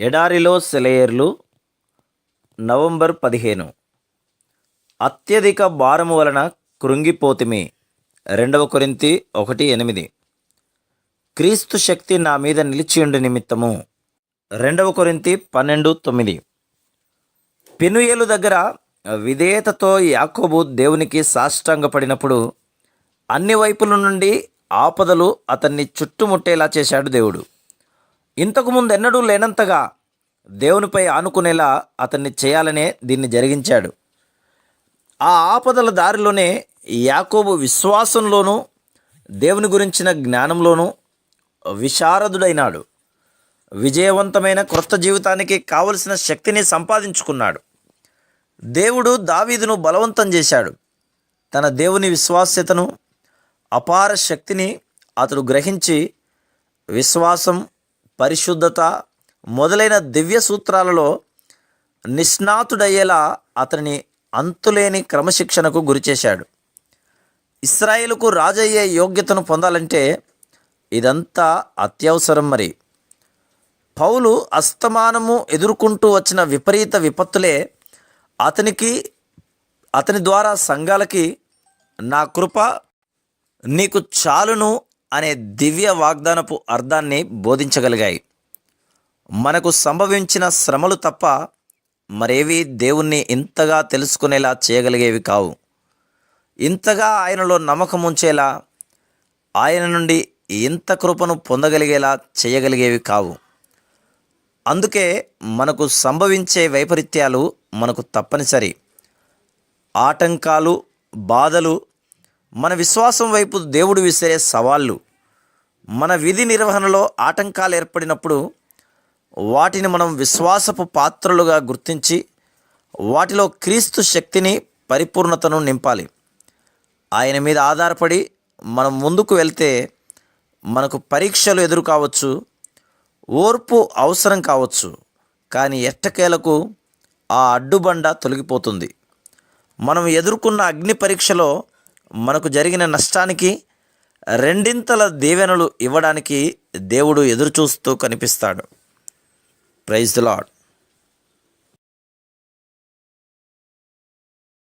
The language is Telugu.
ఎడారిలో సెలయేర్లు నవంబర్ పదిహేను. అత్యధిక భారము వలన కృంగిపోతిమి రెండవ కొరింతి ఒకటి ఎనిమిది. క్రీస్తు శక్తి నా మీద నిలిచియుండి నిమిత్తము రెండవ కొరింతి పన్నెండు తొమ్మిది. పెనుయేలు దగ్గర విధేయతతో యాకోబు దేవునికి సాష్టాంగపడినప్పుడు అన్ని వైపుల నుండి ఆపదలు అతన్ని చుట్టుముట్టేలా చేశాడు దేవుడు. ఇంతకు ముందు ఎన్నడూ లేనంతగా దేవునిపై ఆనుకునేలా అతన్ని చేయాలనే దీన్ని జరిగించాడు. ఆ ఆపదల దారిలోనే యాకోబు విశ్వాసంలోనూ దేవుని గురించిన జ్ఞానంలోనూ విశారదుడైనాడు. విజయవంతమైన క్రొత్త జీవితానికి కావలసిన శక్తిని సంపాదించుకున్నాడు. దేవుడు దావీదును బలవంతం చేశాడు. తన దేవుని విశ్వాస్యతను అపార శక్తిని అతడు గ్రహించి విశ్వాసం పరిశుద్ధత మొదలైన దివ్య సూత్రాలలో నిష్ణాతుడయ్యేలా అతని అంతులేని క్రమశిక్షణకు గురిచేశాడు ఇస్రాయేల్కు రాజయ్యే యోగ్యతను పొందాలంటే ఇదంతా అత్యవసరం మరి. పౌలు అస్తమానము ఎదుర్కొంటూ వచ్చిన విపరీత విపత్తులే అతనికి అతని ద్వారా సంఘాలకి నా కృప నీకు చాలును అనే దివ్య వాగ్దానపు అర్థాన్ని బోధించగలిగాయి. మనకు సంభవించిన శ్రమలు తప్ప మరేవి దేవుణ్ణి ఇంతగా తెలుసుకునేలా చేయగలిగేవి కావు. ఇంతగా ఆయనలో నమ్మకం ఉంచేలా ఆయన నుండి ఇంత కృపను పొందగలిగేలా చేయగలిగేవి కావు. అందుకే మనకు సంభవించే వైపరీత్యాలు మనకు తప్పనిసరి. ఆటంకాలు బాధలు మన విశ్వాసం వైపు దేవుడు విసిరే సవాళ్ళు. మన విధి నిర్వహణలో ఆటంకాలు ఏర్పడినప్పుడు వాటిని మనం విశ్వాసపు పాత్రలుగా గుర్తించి వాటిలో క్రీస్తు శక్తిని పరిపూర్ణతను నింపాలి. ఆయన మీద ఆధారపడి మనం ముందుకు వెళ్తే మనకు పరీక్షలు ఎదురు కావచ్చు ఓర్పు అవసరం కావచ్చు కానీ ఎట్టకేలకు ఆ అడ్డుబండ తొలగిపోతుంది. మనం ఎదుర్కొన్న అగ్ని పరీక్షలో మనకు జరిగిన నష్టానికి రెండింతల దీవెనలు ఇవ్వడానికి దేవుడు ఎదురుచూస్తూ కనిపిస్తాడు. Praise the lord